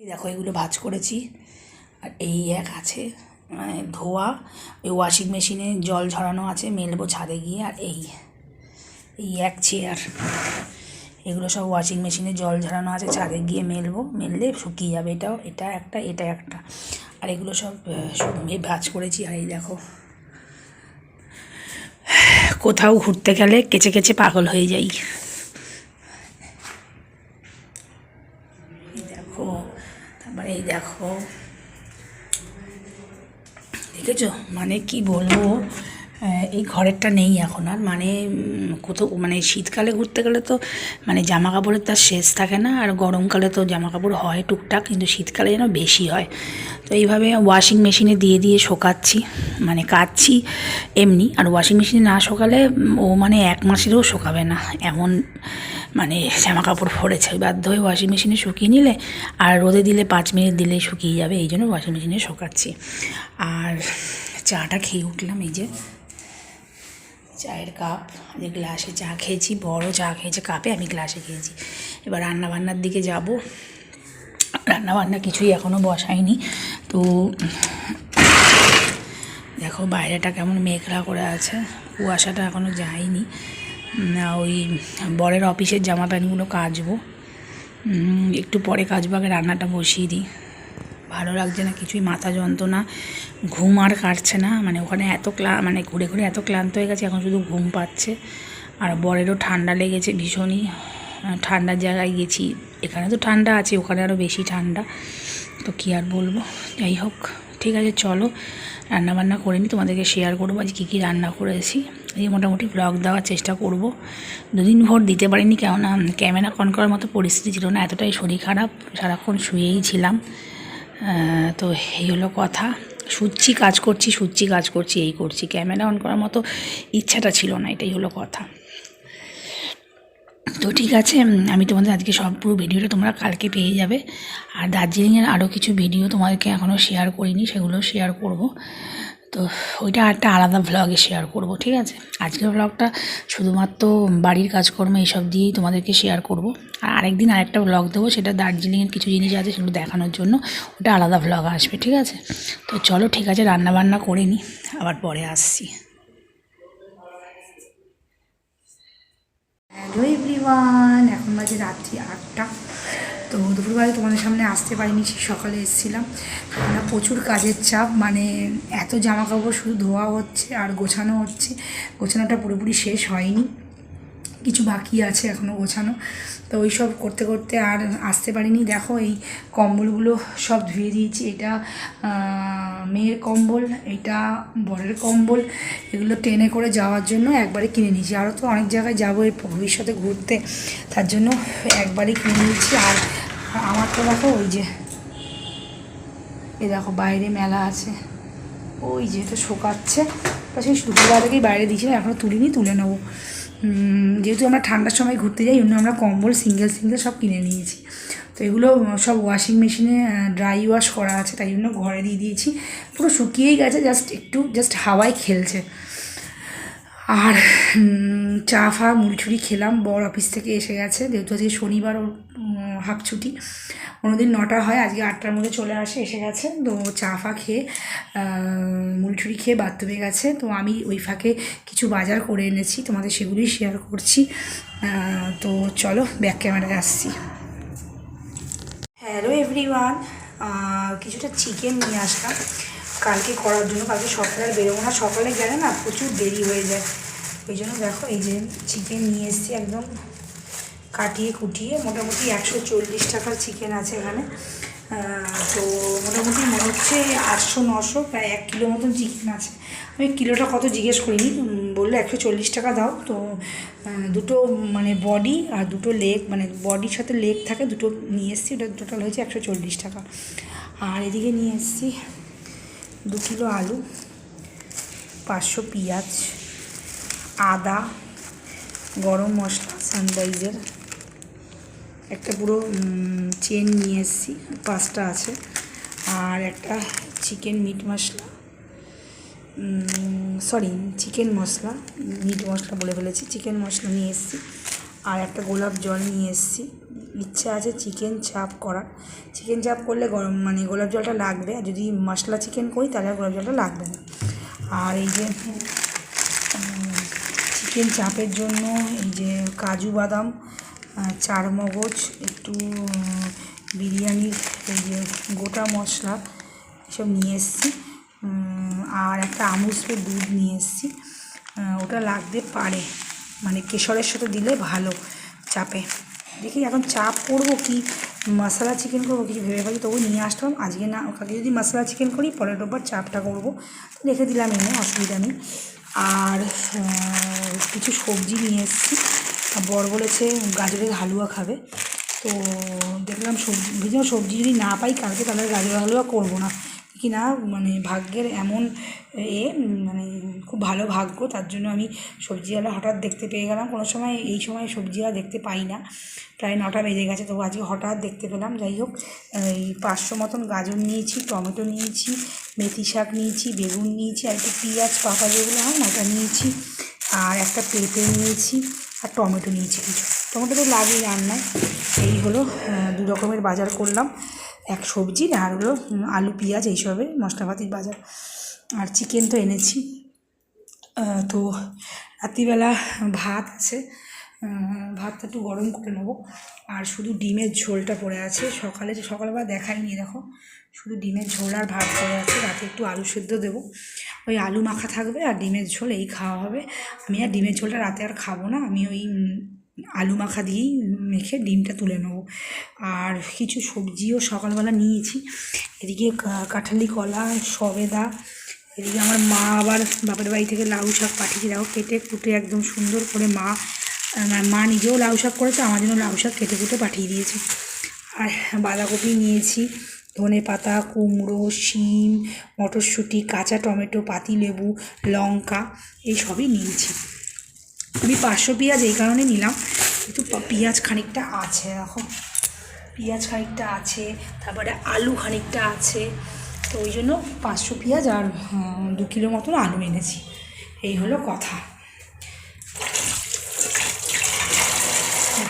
এই দেখো, এগুলো ভাজ করেছি। আর এই এক আছে মানে ধোয়া। ওই ওয়াশিং মেশিনে জল ঝরানো আছে, মেলবো ছাদে গিয়ে। আর এই এই এক চেয়ার এগুলো সব ওয়াশিং মেশিনে জল ঝরানো আছে, ছাদে গিয়ে মেলবো। মেললে শুকিয়ে যাবে এটাও, এটা একটা এটা একটা। আর এগুলো সব ভাজ করেছি। আর এই দেখো, কোথাও ঘুরতে গেলে কেচে কেচে পাগল হয়ে যাই এই দেখো তারপরে এই দেখো। দেখেছ? মানে কি বলব? এই ঘরেরটা নেই এখন আর। মানে কোথাও মানে শীতকালে ঘুরতে গেলে তো মানে জামা কাপড়ের তার শেষ থাকে না। আর গরমকালে তো জামা কাপড় হয় টুকটাক, কিন্তু শীতকালে যেন বেশি হয়। তো এইভাবে ওয়াশিং মেশিনে দিয়ে দিয়ে শোকাচ্ছি মানে কাচ্ছি এমনি। আর ওয়াশিং মেশিনে না শোকালে ও মানে এক মাসেরও শোকাবে না। এমন মানে জামা কাপড় পরেছে বাধ্য হয়ে ওয়াশিং মেশিনে শুকিয়ে নিলে, আর রোদে দিলে পাঁচ মিনিট দিলে শুকিয়ে যাবে। এই জন্য ওয়াশিং মেশিনে শোকাচ্ছি। আর চাটা খেয়ে উঠলাম, এই যে। চায়ের কাপ, যে গ্লাসে চা খেয়েছি, বড় চা খেয়েছে, কাপে আমি গ্লাসে খেয়েছি। এবার রান্না বান্নার দিকে যাব। রান্না বান্না কিছুই এখনও বসাইনি। তো দেখো বাইরেটা কেমন মেঘলা করে আছে। কুয়াশাটা এখনও যায়নি। ওই বরের অফিসের জামা প্যান্টগুলো কাচবো। একটু পরে কাচবো, আগে রান্নাটা বসিয়ে দিই। ভালো লাগছে না, কিছুই মাথা যন্ত্রণা, ঘুম আর কাটছে না। মানে ওখানে এত ক্লা মানে ঘুরে ঘুরে এত ক্লান্ত হয়ে গেছে, এখন শুধু ঘুম পাচ্ছে। আর বরেরও ঠান্ডা লেগেছে ভীষণই। ঠান্ডার জায়গায় গেছি। এখানে তো ঠান্ডা আছে, ওখানে আরও বেশি ঠান্ডা। তো কী আর বলব? যাই হোক, ঠিক আছে, চলো। রান্না বান্না করে নিই তোমাদেরকে শেয়ার করব। আজ কী কী রান্না করেছি। এই মোটামুটি ব্লগ দেওয়ার চেষ্টা করব। দুদিন ভোর দিতে পারিনি, কেননা ক্যামেরা অন করার মতো পরিস্থিতি ছিল না, এতটাই শরীর খারাপ। সারাক্ষণ শুয়েই ছিলাম। তো এই হলো কথা। সুচ্ছি কাজ করছি, সুচ্ছি কাজ করছি, এই করছি। ক্যামেরা অন করার মতো ইচ্ছাটা ছিল না, এটাই হলো কথা। তো ঠিক আছে আমি তোমাদের আজকে সব পুরো ভিডিওটা তোমরা কালকে পেয়ে যাবে। আর দার্জিলিংয়ের আরও কিছু ভিডিও তোমাদেরকে এখনও শেয়ার করিনি, সেগুলো শেয়ার করব। তো ওইটা একটা আলাদা ভ্লগে শেয়ার করব, ঠিক আছে? আজকের ভ্লগটা শুধুমাত্র বাড়ির কাজকর্ম এইসব দিয়েই তোমাদেরকে শেয়ার করব। আর আরেকদিন আরেকটা ভ্লগ দেবো, সেটা দার্জিলিংয়ের কিছু জিনিস আছে সেগুলো দেখানোর জন্য। ওটা আলাদা ভ্লগ আসবে, ঠিক আছে? তো চলো, ঠিক আছে রান্না বান্না করে নিই আবার পরে আসছি। হ্যালো এভরিওয়ান এখন বাজে রাত্রি আটটা। তো দুপুরবেলা তোমাদের সামনে আসতে পারিনি, সেই সকালে এসেছিলাম। আমরা প্রচুর কাজের চাপ মানে এত জামা কাপড় শুধু ধোয়া হচ্ছে আর গোছানো হচ্ছে। গোছানোটা পুরোপুরি শেষ হয়নি। কিছু বাকি আছে এখনও গোছানো। তো ওই সব করতে করতে আর আসতে পারিনি। দেখো এই কম্বলগুলো সব ধুয়ে দিয়েছি। এটা মেয়ের কম্বল, এটা বরের কম্বল। এগুলো টেনে করে যাওয়ার জন্য একবারে কিনে নিয়েছি। আরও তো অনেক জায়গায় যাব এর ভবিষ্যতে ঘুরতে। তার জন্য একবারে কিনে নিয়েছি। আর আমার তো দেখো ওই যে, এ দেখো বাইরে মেলা আছে। ওই যে এটা শোকাচ্ছে। তা সেই দুপুরবেলা থেকেই বাইরে দিয়েছিলাম এখনও তুলিনি, তুলে নেব। যেহেতু আমরা ঠান্ডার সময় ঘুরতে যাই অন্য আমরা কম্বল, সিঙ্গেল সিঙ্গেল সব কিনে নিয়েছি। তো এগুলো সব ওয়াশিং মেশিনে ড্রাই ওয়াশ করা আছে, তাই জন্য ঘরে দিয়ে দিয়েছি। পুরো শুকিয়েই গেছে জাস্ট একটু জাস্ট হাওয়ায় খেলছে। আর চা ফা মুড়িছুড়ি খেলাম। বর অফিস থেকে এসে গেছে। যেহেতু আজকে শনিবার ওর হাফ ছুটি, কোনোদিন নটা হয়, আজকে আটটার মধ্যে চলে আসে, এসে গেছে। তো চা ফা খেয়ে মুড়িছুড়ি খেয়ে বাথরুমে গেছে। তো আমি ওই ফাঁকে কিছু বাজার করে এনেছি। তোমাদের সেগুলোই শেয়ার করছি। তো চলো ব্যাক ক্যামেরায় আসছি। হ্যালো এভরিওয়ান কিছুটা চিকেন নিয়ে আসলাম। কালকে করার জন্য, কালকে সকালে বেরোবো না। সকালে গেলে না প্রচুর দেরি হয়ে যায়। ওই জন্য দেখো এই যে চিকেন নিয়ে এসেছি একদম কাটিয়ে কুটিয়ে। মোটামুটি একশো চল্লিশ টাকার চিকেন আছে এখানে। তো মোটামুটি মনে হচ্ছে আটশো, নশো, প্রায় এক কিলো মতন চিকেন আছে। আমি কিলোটা কত জিজ্ঞেস করিনি। বলল একশো চল্লিশ টাকা দাও। তো দুটো মানে বডি আর দুটো লেগ মানে বডির সাথে লেগ থাকে, দুটো নিয়ে এসেছি। ওটা টোটাল হয়েছে একশো চল্লিশ টাকা। আর এদিকে নিয়ে এসেছি দু কিলো আলু, পাঁচশো পেঁয়াজ, আদা, গরম মশলা সানরাইজের একটা পুরো চেন নিয়ে এসেছি, পাঁচটা আছে। আর একটা chicken meat masala sorry chicken masala meat masala বলে ফেলেছি চিকেন মশলা নিয়ে এসেছি। আর একটা গোলাপ জল নিয়ে এসেছি। ইচ্ছা আছে চিকেন চাপ করার। চিকেন চাপ করলে গরম মানে গোলাপ জলটা লাগবে। আর যদি মশলা চিকেন করি তাহলে গোলাপ জলটা লাগবে না। আর এই যে চিকেন চাপের জন্য এই যে কাজু বাদাম আহ, চার মগজ একটু বিরিয়ানির এই যে গোটা মশলা এসব নিয়ে এসেছি। আর একটা আমুল স্প্রে দুধ নিয়ে এসেছি। ওটা লাগতে পারে। মানে কেশরের সাথে দিলে ভালো চাপে। দেখি এখন চাপ করব কি, মশলা চিকেন করব কিছু ভেবে পাচ্ছি তবু নিয়ে আসলাম আজকে না, কালকে যদি মশলা চিকেন করি, পরের রোববার চাপটা করব। তো রেখে দিলাম এনে, অসুবিধা নেই। আর কিছু সবজি নিয়ে এসেছি। বর বলেছে গাজরের হালুয়া খাবে। তো দেখলাম সবজি সবজি যদি না পাই, কালকে তাহলে গাজরের হালুয়া করব না। কি না মানে ভাগ্যের এমন এ মানে খুব ভালো ভাগ্য, তার জন্য আমি সবজিওয়ালা হঠাৎ দেখতে পেয়ে গেলাম। কোনো সময়, এই সময় সবজিওয়ালা দেখতে পাই না। প্রায় নটা বেজে গেছে তবু আজকে হঠাৎ দেখতে পেলাম। যাই হোক, এই পাঁচশো মতন গাজর নিয়েছি, টমেটো নিয়েছি, মেথি শাক নিয়েছি, বেগুন নিয়েছি, আর একটু পেঁয়াজ পাতা যেগুলো হয় না, ওটা নিয়েছি, আর একটা পেঁপে নিয়েছি, আর টমেটো নিয়েছি কিছু। টমেটো তো লাগেই রান্নায়। এই হলো দু রকমের বাজার করলাম। এক সবজির আর হলো আলু, পেঁয়াজ, এইসবের মশলাপাতির বাজার। আর চিকেন তো এনেছি। তো রাত্রিবেলা ভাত আছে। ভাতটা একটু গরম করে নেব। আর শুধু ডিমের ঝোলটা পড়ে আছে। সকালে যে, সকালবেলা দেখাইনি দেখো। শুধু ডিমের ঝোল আর ভাত পড়ে আছে। রাতে একটু আলু সেদ্ধ দেবো। ওই আলু মাখা থাকবে আর ডিমের ঝোল, এই খাওয়া হবে। আমি আর ডিমের ঝোলটা রাতে আর খাব না। আমি ওই আলু মাখা দিয়েই মেখে ডিমটা তুলে নেব। আর কিছু সবজিও সকালবেলা নিয়েছি। এদিকে কাঁঠালি, কলা, সবেদা। এদিকে আমার মা আবার বাপের বাড়ি থেকে লাউ শাক পাঠিয়ে দেখো কেটে কুটে একদম সুন্দর করে মা মা নিজেও লাউ শাক করেছে, আমার জন্য লাউ শাক কেটে কুটে পাঠিয়ে দিয়েছে। আর বাঁধাকপি নিয়েছি, ধনে পাতা, কুমড়ো, শিম, মটরশুঁটি, কাঁচা টমেটো, পাতিলেবু, লঙ্কা, এই সবই নিয়েছি। আমি পাঁচশো পেঁয়াজ এই কারণে নিলাম। একটু পেঁয়াজ খানিকটা আছে দেখো পেঁয়াজ খানিকটা আছে, তারপরে আলু খানিকটা আছে। তো ওই জন্য পাঁচশো পেঁয়াজ আর দু কিলো মতন আলু এনেছি। এই হলো কথা।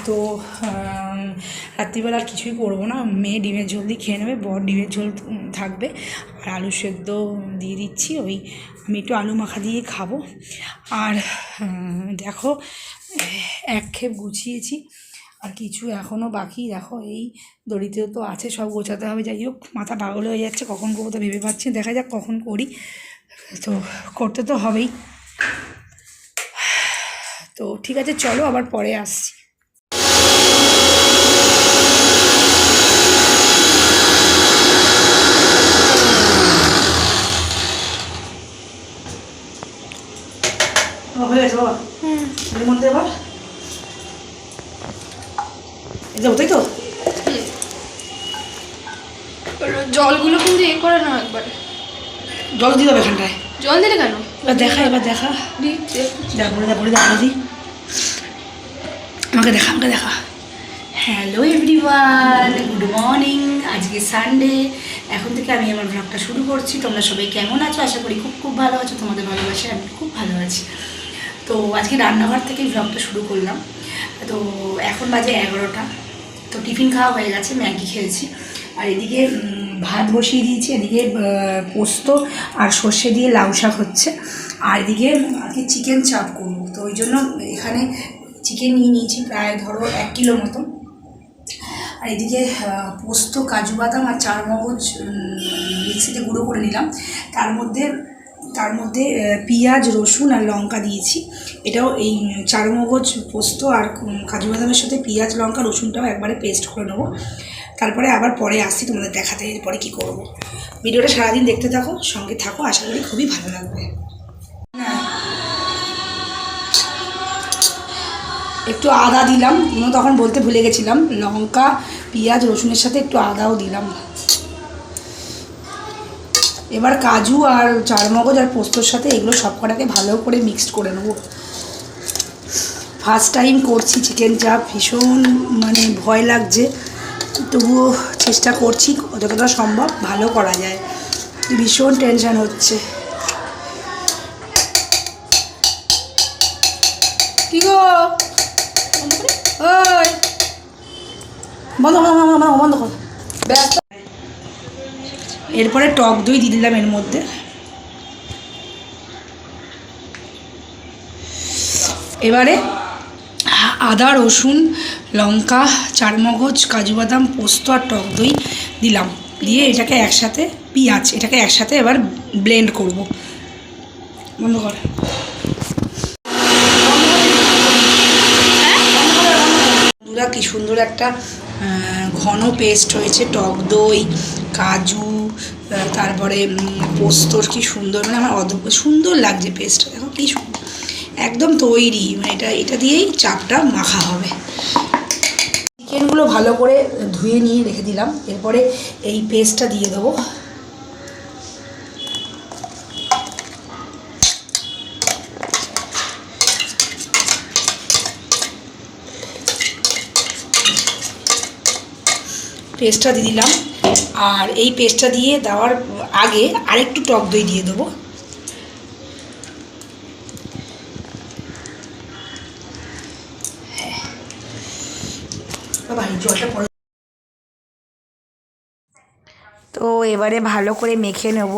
তো রাত্রিবেলা আর কিছুই করব না। মেয়ে ডিমের ঝোল দিয়ে খেয়ে নেবে, বর ডিমের ঝোল থাকবে। আর আলু সেদ্ধ দিয়ে দিচ্ছি, ওই আমি একটু আলু মাখা দিয়ে খাব। আর দেখো, এক খেপ গুছিয়েছি, আর কিছু এখনও বাকি। দেখো, এই দড়িতেও তো আছে, সব গোছাতে হবে। যাই হোক, মাথা পাগল হয়ে যাচ্ছে, কখন করব তো ভেবে পাচ্ছি দেখা যাক কখন করি। তো, করতে তো হবেই। তো, ঠিক আছে, চলো আবার পরে আসছি। হয়ে গেছে বাবা। এর মধ্যে আবার। এই যাব তাই তো? জলগুলো কিন্তু এ করে না একবার। জল দিয়ে দেবে এখানটায় জল দিলে কেন? এবার দেখা এবার দেখা। যা বলে যা দি। আমাকে দেখা আমাকে দেখা। হ্যালো এভরিওয়ান গুড মর্নিং আজকে সানডে এখন থেকে আমি আমার ব্লগটা শুরু করছি। তোমরা সবাই কেমন আছো? আশা করি খুব খুব ভালো আছো। তোমাদের ভালোবাসে আমি খুব ভালো আছি। তো আজকে রান্নাঘর থেকে ব্লগটা শুরু করলাম। তো এখন বাজে এগারোটা। তো টিফিন খাওয়া হয়ে গেছে, ম্যাগি খেয়েছি। আর এদিকে ভাত বসিয়ে দিয়েছি, এদিকে পোস্ত আর সর্ষে দিয়ে লাউ শাক হচ্ছে। আর এদিকে আর কি চিকেন চাপ করব। তো ওই জন্য এখানে চিকেন নিয়ে নিয়েছি প্রায় ধরো এক কিলো মতো। আর এদিকে পোস্ত, কাজু বাদাম আর চার মগজ মিক্সিতে গুঁড়ো করে নিলাম। তার মধ্যে তার মধ্যে পেঁয়াজ, রসুন আর লঙ্কা দিয়েছি। এটাও এই চার মগজ পোস্ত আর কাজু বাদামের সাথে পেঁয়াজ, লঙ্কা, রসুনটাও একবারে পেস্ট করে নেব। তারপরে আবার পরে আসছি তোমাদের দেখাতে, এরপরে কী করব। ভিডিওটা সারাদিন দেখতে থাকো, সঙ্গে থাকো, আশা করি খুবই ভালো লাগবে। একটু আদা দিলাম তখন বলতে ভুলে গেছিলাম। লঙ্কা, পেঁয়াজ, রসুনের সাথে একটু আদাও দিলাম। এবার কাজু আর চারমগজ আর পোস্তর সাথে এগুলো সব কটাকে ভালো করে মিক্সড করে নেব। ফার্স্ট টাইম করছি চিকেন চাপ ভীষণ মানে ভয় লাগছে। তবুও চেষ্টা করছি যতটা সম্ভব ভালো করা যায়। ভীষণ টেনশন হচ্ছে। কি গো? বন্ধ বন্ধ বন্ধ বন্ধ এরপরে টক দই দিয়ে দিলাম এর মধ্যে। এবারে আদা, রসুন, লঙ্কা, চারমগজ কাজু বাদাম পোস্ত আর টক দই দিলাম। দিয়ে এটাকে একসাথে পেঁয়াজ, এটাকে একসাথে এবার ব্লেন্ড করব। বন্ধ কর। বন্ধুরা, কি সুন্দর একটা ঘন পেস্ট হয়েছে টক দই। কাজু তারপরে পোস্তর কি সুন্দর মানে আমার অদ্ভুত, সুন্দর লাগছে পেস্টটা দেখো কি একদম তৈরি মানে এটা এটা দিয়েই চাপটা মাখা হবে। চিকেনগুলো ভালো করে ধুয়ে নিয়ে রেখে দিলাম, এরপরে এই পেস্টটা দিয়ে দেবো। পেস্টটা দিয়ে দিলাম। আর এই পেস্টটা দিয়ে দেওয়ার আগে আরেকটু টক দই দিয়ে দেবো। হ্যাঁ। জলটা পড়ে তো এবারে ভালো করে মেখে নেব।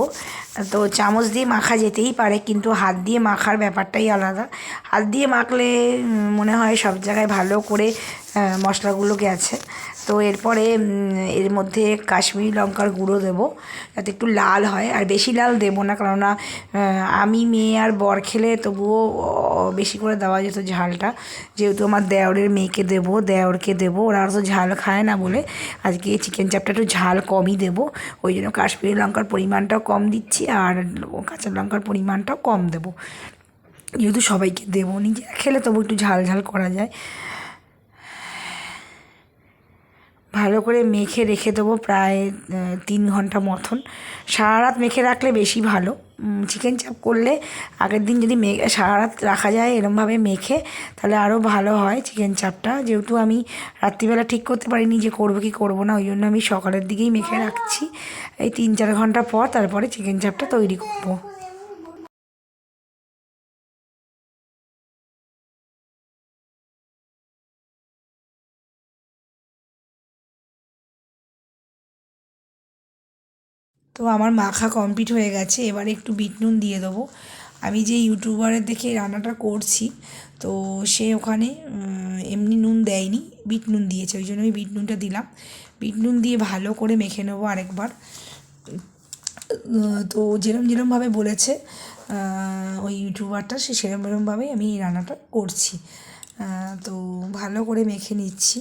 তো চামচ দিয়ে মাখা যেতেই পারে কিন্তু হাত দিয়ে মাখার ব্যাপারটাই আলাদা। হাত দিয়ে মাখলে মনে হয় সব জায়গায় ভালো করে মশলাগুলো গেছে। তো এরপরে এর মধ্যে কাশ্মীরি লঙ্কার গুঁড়ো দেবো। যাতে একটু লাল হয়, আর বেশি লাল দেবো না, কেননা আমি মেয়ে আর বর খেলে তবুও বেশি করে দেওয়া যেত ঝালটা। যেহেতু আমার দেওরের মেয়েকে দেবো, দেওরকে দেবো, ওরা তো ঝাল খায় না বলে, আজকে চিকেন চাপটা একটু ঝাল কমই দেবো। ওই জন্য কাশ্মীরি লঙ্কার পরিমাণটাও কম দিচ্ছি, আর কাঁচা লঙ্কার পরিমাণটাও কম দেবো। যেহেতু সবাইকে দেবো নিজে খেলে তবু একটু ঝাল ঝাল করা যায়। ভালো করে মেখে রেখে দেবো প্রায় তিন ঘণ্টা মতন। সারা রাত মেখে রাখলে বেশি ভালো। চিকেন চাপ করলে আগের দিন যদি মে, সারা রাত রাখা যায় এরমভাবে মেখে, তাহলে আরও ভালো হয় চিকেন চাপটা যেহেতু আমি রাত্রিবেলা ঠিক করতে পারিনি যে করব কি করব না, ওই জন্য আমি সকালের দিকেই মেখে রাখছি। এই তিন চার ঘণ্টা পর তারপরে চিকেন চাপটা তৈরি করব। তো আমার মাখা কমপ্লিট হয়ে গেছে, এবারে একটু বিট নুন দিয়ে দেবো। আমি যে ইউটিউবারের দেখে রান্নাটা করছি, তো সে ওখানে এমনি নুন দেয়নি, বিট নুন দিয়েছে, ওই জন্য আমি বিট নুনটা দিলাম। বিট নুন দিয়ে ভালো করে মেখে নেব আরেকবার। তো যেরম যেরমভাবে বলেছে ওই ইউটিউবারটা সে সেরম সেরমভাবেই আমি এই রান্নাটা করছি। তো ভালো করে মেখে নিচ্ছি।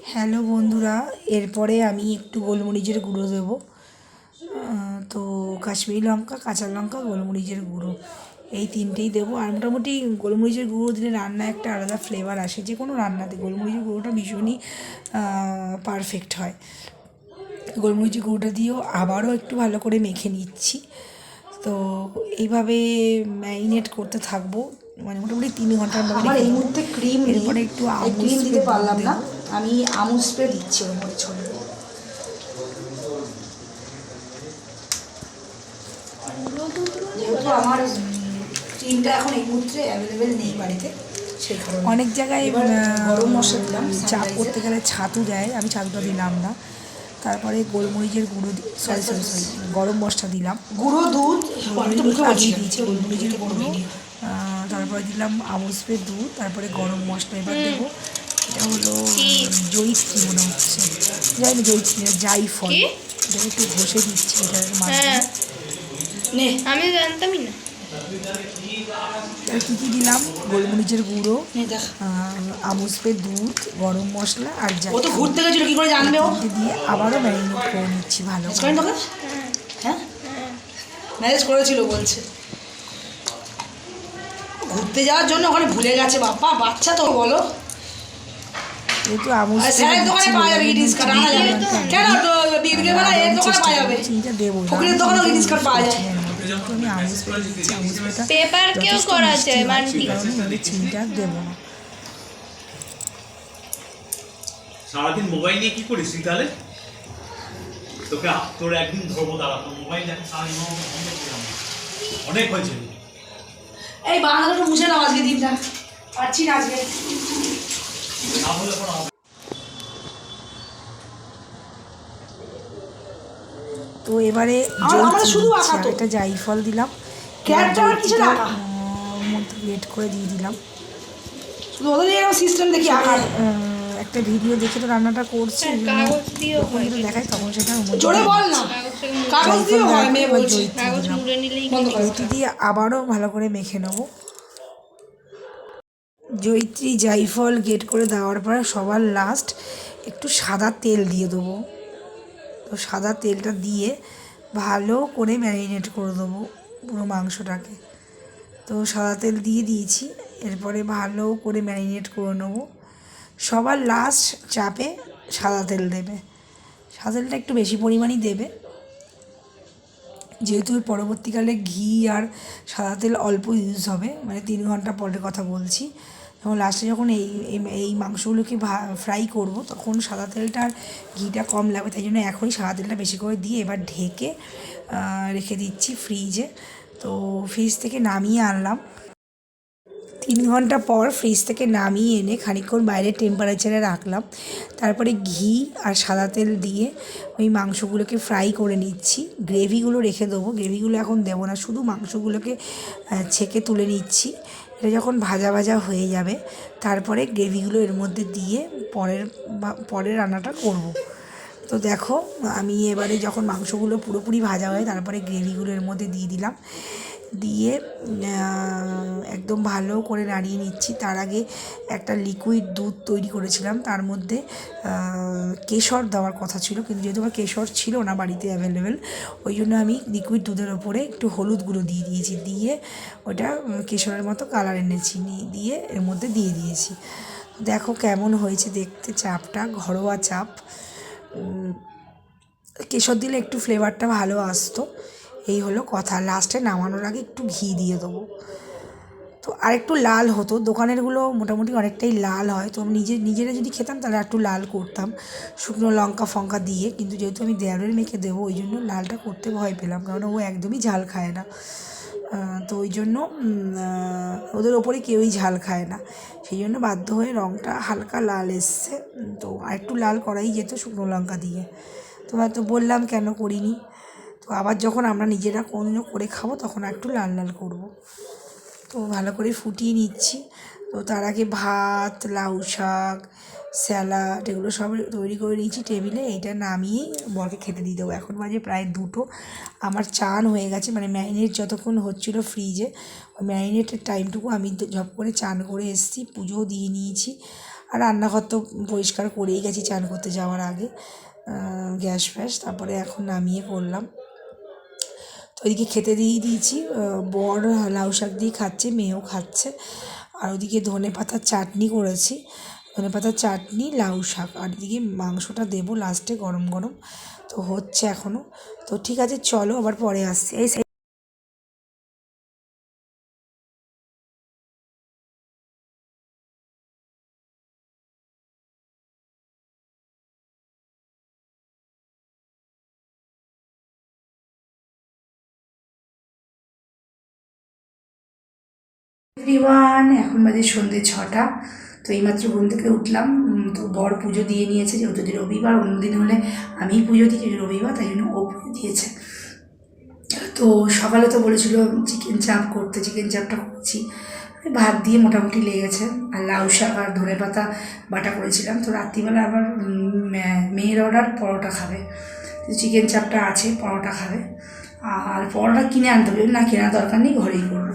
হ্যালো বন্ধুরা, এরপরে আমি একটু গোলমরিচের গুঁড়ো দেবো। তো কাশ্মীরি লঙ্কা, কাঁচা লঙ্কা, গোলমরিচের গুঁড়ো, এই তিনটেই দেবো। আর মোটামুটি গোলমরিচের গুঁড়ো দিলে রান্না একটা আলাদা ফ্লেভার আসে, যে কোনো রান্নাতে গোলমরিচের গুঁড়োটা ভীষণই পারফেক্ট হয়। গোলমরিচের গুঁড়োটা দিয়েও আবারও একটু ভালো করে মেখে নিচ্ছি। তো এইভাবে ম্যারিনেট করতে থাকব। মানে মোটামুটি তিন ঘণ্টার মধ্যে আমার এই মুহূর্তে ক্রিম এরপরে একটু আমুল ক্রিম দিতে পারলাম না। আমি আমুল স্প্রে দিচ্ছি ওর মধ্যে ছড়িয়ে। যেহেতু আমার ক্রিমটা এখন এই মুহূর্তে অ্যাভেলেবেল নেই বাড়িতে অনেক জায়গায় গরম মশলা দিলাম চাপ করতে গেলে ছাতু দেয় আমি ছাতুটা দিলাম না। তারপরে গোলমরিচের গুঁড়ো সরি সরি সরি গরম মশলা দিলাম। গুঁড়ো দুধ দিয়েছি গোলমরিচের গুঁড়ো তারপরে দিলাম আমুল স্প্রে দুধ তারপরে গরম মশলা এবার দেবো। এটা হলো জয়িত্রী মনে হচ্ছে। যাই না জয়িত্রী না যাই ফল। কি? এটা একটু ঘষে দিচ্ছি এটার মাধ্যমে হ্যাঁ। আমি জানতামই না। কী কী দিলাম? গোলমরিচের গুঁড়ো স্প্রে দুধ গরম মশলা আর ও যাই তো ঘুরতে গেছিল কি করে জানবে ও? দিয়ে আবারও ম্যারিনেট করে নিচ্ছি ভালো তোকে হ্যাঁ? ম্যানেজ করেছিল বলছে। ঘুরতে যাওয়ার জন্য ওখানে ভুলে গেছে বাপ্পা বাচ্চা তো বলো। যেহেতু আমুল আর স্প্রে স্যারের দোকানে পাওয়া যাবে ইডিস কার্ড আনা যাবে। কেন? তো বেলা এর দোকানে পাওয়া যাবে। চিনিটা দেবো না। ফকিরের দোকানেও ইডিস কার্ড পাওয়া যায় চিনির মধ্যে। যেহেতু আমি আমুল স্প্রে দিচ্ছি আমুল স্প্রেটা পেপার কেও করা যায় মান্টি। সেই কারণে আমি চিনিটা দেবো না। সারাদিন মোবাইল নিয়ে কি করিস তুই তাহলে? তোকে তোর একদিন ধরবো দাঁড়া তোর মোবাইল সারাদিন। অনেক হয়েছে। এই বাংলাটা মুছে নাও আজকে দিনটা। পারছি না আজকে। তো এবারে। একটা জাইফল দিলাম। আঁকা মধ্যে করে দিয়ে দিলাম। শুধু ওদের সিস্টেম দেখি আঁকার আহ, একটা ভিডিও দেখে তো রান্নাটা করছি দেখায় তখন সেটা জোরে দিয়ে বল না। কাগজ দিয়ে হয় মেয়ে বলছি। কাগজ মুড়ে নিলেই বন্ধ দিয়ে আবারও ভালো করে মেখে নেব। জয়িত্রী জাইফল গেট করে দেওয়ার পরে সবার লাস্ট একটু সাদা তেল দিয়ে দেবো। তো সাদা তেলটা দিয়ে ভালো করে ম্যারিনেট করে দেবো পুরো মাংসটাকে। তো সাদা তেল দিয়ে দিয়েছি এরপরে ভালো করে ম্যারিনেট করে নেব। সবার লাস্ট চাপে সাদা তেল দেবে। সাদা তেলটা একটু বেশি পরিমাণই দেবে। যেহেতু পরবর্তীকালে ঘি আর সাদা তেল অল্প ইউজ হবে মানে তিন ঘণ্টা পরের কথা বলছি। এবং লাস্টে যখন এই, এই- মাংসগুলোকে ফ্রাই করব, তখন সাদা তেলটা আর ঘিটা কম লাগবে, তাই জন্য এখনই সাদা তেলটা বেশি করে দিয়ে এবার ঢেকে রেখে দিচ্ছি ফ্রিজে তো ফ্রিজ থেকে নামিয়ে আনলাম। তিন ঘণ্টা পর ফ্রিজ থেকে নামিয়ে এনে খানিক্ষণ বাইরে টেম্পারেচারে রাখলাম। তারপরে ঘি আর সাদা তেল দিয়ে ওই মাংসগুলোকে ফ্রাই করে নিচ্ছি। গ্রেভিগুলো রেখে দেবো। গ্রেভিগুলো এখন দেবো না, শুধু মাংসগুলোকে ছেঁকে তুলে নিচ্ছি। এটা যখন ভাজা ভাজা হয়ে যাবে, তারপরে গ্রেভিগুলো এর মধ্যে দিয়ে পরের পরের রান্নাটা করব। তো দেখো, আমি এবারে যখন মাংসগুলো পুরোপুরি ভাজা হয়, তারপরে গ্রেভিগুলো এর মধ্যে দিয়ে দিলাম। দিয়ে একদম ভালো করে নাড়িয়ে নিচ্ছি। তার আগে একটা লিকুইড দুধ তৈরি করেছিলাম। তার মধ্যে কেশর দেওয়ার কথা ছিল, কিন্তু যেহেতু আমার কেশর ছিল না বাড়িতে অ্যাভেলেবেল ওই জন্য আমি লিকুইড দুধের ওপরে একটু হলুদ গুঁড়ো দিয়ে দিয়েছি। দিয়ে ওটা কেশরের মতো কালার এনেছি দিয়ে এর মধ্যে দিয়ে দিয়েছি। দেখো কেমন হয়েছে দেখতে, চাপটা, ঘরোয়া চাপ। কেশর দিলে একটু ফ্লেভারটা ভালো আসতো। এই হলো কথা। লাস্টে নামানোর আগে একটু ঘি দিয়ে দেবো। তো আরেকটু লাল হতো। দোকানেরগুলো মোটামুটি অনেকটাই লাল হয়। তো আমি নিজে নিজেরা যদি খেতাম তাহলে একটু লাল করতাম। শুকনো লঙ্কা ফঙ্কা দিয়ে। কিন্তু যেহেতু আমি দেয়ালের মেখে দেবো, ওই জন্য লালটা করতে ভয় পেলাম। কারণ ও একদমই ঝাল খায় না। তো ওই জন্য ওদের ওপরে কেউই ঝাল খায় না। সেই জন্য বাধ্য হয়ে রঙটা হালকা লাল এসছে। তো আরেকটু লাল করাই যেত শুকনো লঙ্কা দিয়ে। তো হয়তো বললাম কেন করিনি। তো আবার যখন আমরা নিজেরা কোনোদিনও করে খাব, তখন একটু লাল লাল করব। তো ভালো করে ফুটিয়ে নিচ্ছি। তো তার আগে ভাত, লাউ শাক, স্যালাড এগুলো সব তৈরি করে নিয়েছি টেবিলে। এইটা নামিয়ে বরকে খেতে দিয়ে দেবো। এখন বাজে প্রায় দুটো। আমার চান হয়ে গেছে। মানে ম্যারিনেট যতক্ষণ হচ্ছিল ফ্রিজে, ওই ম্যারিনেটের টাইমটুকু আমি ঝপ করে চান করে এসেছি। পুজোও দিয়ে নিয়েছি। আর রান্নাঘর তো পরিষ্কার করেই গেছি চান করতে যাওয়ার আগে। গ্যাস ফ্যাস। তারপরে এখন নামিয়ে করলাম। ওইদিকে খেতে দিয়ে দিয়েছি বর লাউ শাক দিয়ে খাচ্ছে, মেয়েও খাচ্ছে। আর ওদিকে ধনে পাতার চাটনি করেছি, ধনে পাতার চাটনি, লাউ শাক। আর এদিকে মাংসটা দেবো লাস্টে গরম গরম। তো হচ্ছে এখনও তো ঠিক আছে, চলো আবার পরে আসছি। এই এভরিওয়ান, এখন বাজে সন্ধ্যে ছটা। তো এইমাত্র ঘুম থেকে উঠলাম। তো বর পুজো দিয়ে নিয়েছে, যেহেতু যদি রবিবার, অন্যদিন হলে আমিই পুজো দিই, যেহেতু রবিবার, তাই জন্য ও পুজো দিয়েছে। তো সকালে তো বলেছিল চিকেন চাপ করতে চিকেন চাপটা করছি। ভাত দিয়ে মোটামুটি লেগেছে আর লাউ শাক আর ধনে পাতা বাটা করেছিলাম। তো রাত্রিবেলা আবার মেয়ের অর্ডার পরোটা খাবে। তো চিকেন চাপটা আছে, পরোটা খাবে। আর পরোটা কিনে আনতে হবে, না কেনা দরকার নেই, ঘরেই করব।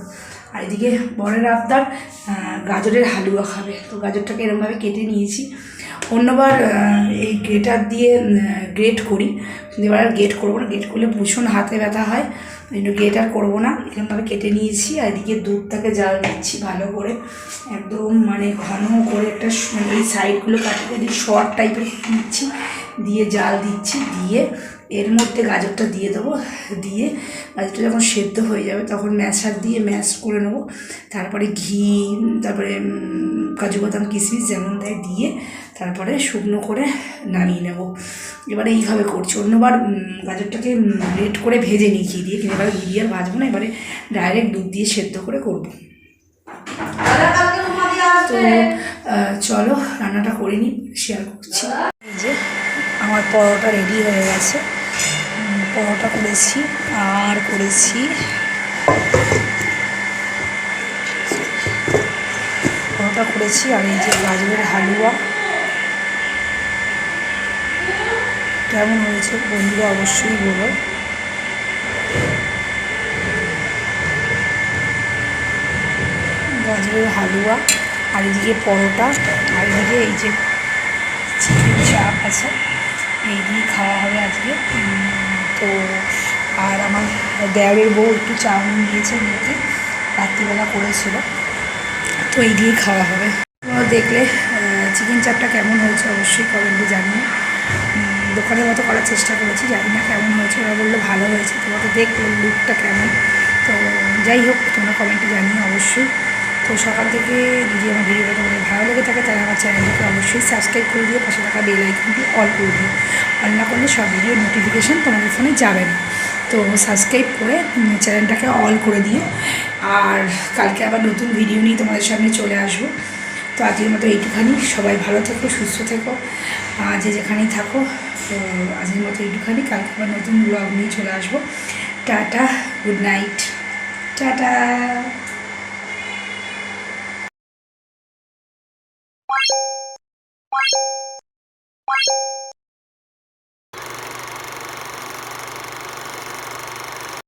আর এদিকে বরের আবদার গাজরের হালুয়া খাবে। তো গাজরটাকে এরকমভাবে কেটে নিয়েছি। অন্যবার এই গ্রেটার দিয়ে গ্রেট করি। এবার আর গ্রেট করব না। গ্রেট করলে ভীষণ হাতে ব্যথা হয়। জন্য গ্রেট আর করব না। এরকমভাবে কেটে নিয়েছি। আর এদিকে দুধটাকে জাল দিচ্ছি ভালো করে। একদম মানে ঘন করে একটা মানে এই সাইডগুলো কাটে দিয়ে শর্ট টাইপের দিচ্ছি। দিয়ে জাল দিচ্ছি। দিয়ে এর মধ্যে গাজরটা দিয়ে দেবো দিয়ে গাজরটা যখন সেদ্ধ হয়ে যাবে তখন ম্যাশার দিয়ে ম্যাশ করে নেব। তারপরে ঘি তারপরে কাজু বাদাম কিশমিশ যেমন দেয় দিয়ে তারপরে শুকনো করে নামিয়ে নেব। এবারে এইভাবে করছি। অন্যবার গাজরটাকে রেড করে ভেজে নিই ঘি দিয়ে। কিন্তু এবারে ঘি দিয়ে আর ভাজবো না এবারে ডাইরেক্ট দুধ দিয়ে সেদ্ধ করে করব। তো চলো রান্নাটা করে নিই শেয়ার করছি। যে আমার পরোটা রেডি হয়ে গেছে। পরোটা করেছি, আর করেছি পরোটা করেছি, আর এই যে গাজরের হালুয়া। কেমন হয়েছে বন্ধুরা অবশ্যই বলো। গাজরের হালুয়া, আর এদিকে পরোটা, আর এদিকে এই যে চিকেন চাপ আছে, এই দিয়ে খাওয়া হবে আজকে। তো আর আমার দেওরের বউ একটু চাউমিন দিয়েছে মেয়েকে, রাত্রিবেলা করেছিল। তো এই দিয়েই খাওয়া হবে। দেখলে চিকেন চাপটা কেমন হয়েছে অবশ্যই কমেন্টে জানিয়ে দোকানের মতো করার চেষ্টা করেছি, জানি না কেমন হয়েছে, ওরা বলল ভালো হয়েছে। তোমরা তো দেখল লুকটা কেমন। তো যাই হোক, তোমরা কমেন্টে জানিয়ে অবশ্যই। তো সকাল থেকে যদি আমার ভিডিওটা তোমাদের ভালো লেগে থাকে, তাহলে আমার চ্যানেলটিকে অবশ্যই সাবস্ক্রাইব করে দিও, পাশে থাকা বেল আইকনটি অল করে দিও। অল না করলে সব ভিডিও নোটিফিকেশান তোমাদের ফোনে যাবে না। তো সাবস্ক্রাইব করে চ্যানেলটাকে অল করে দিও। আর কালকে আবার নতুন ভিডিও নিয়ে তোমাদের সামনে চলে আসব। তো আজকের মতো এইটুখানি। সবাই ভালো থেকো, সুস্থ থেকো। যে যেখানেই থাকো, তো আজকের মতো এইটুখানি। কালকে আবার নতুন ব্লগ নিয়ে চলে আসব। Tata good night tata.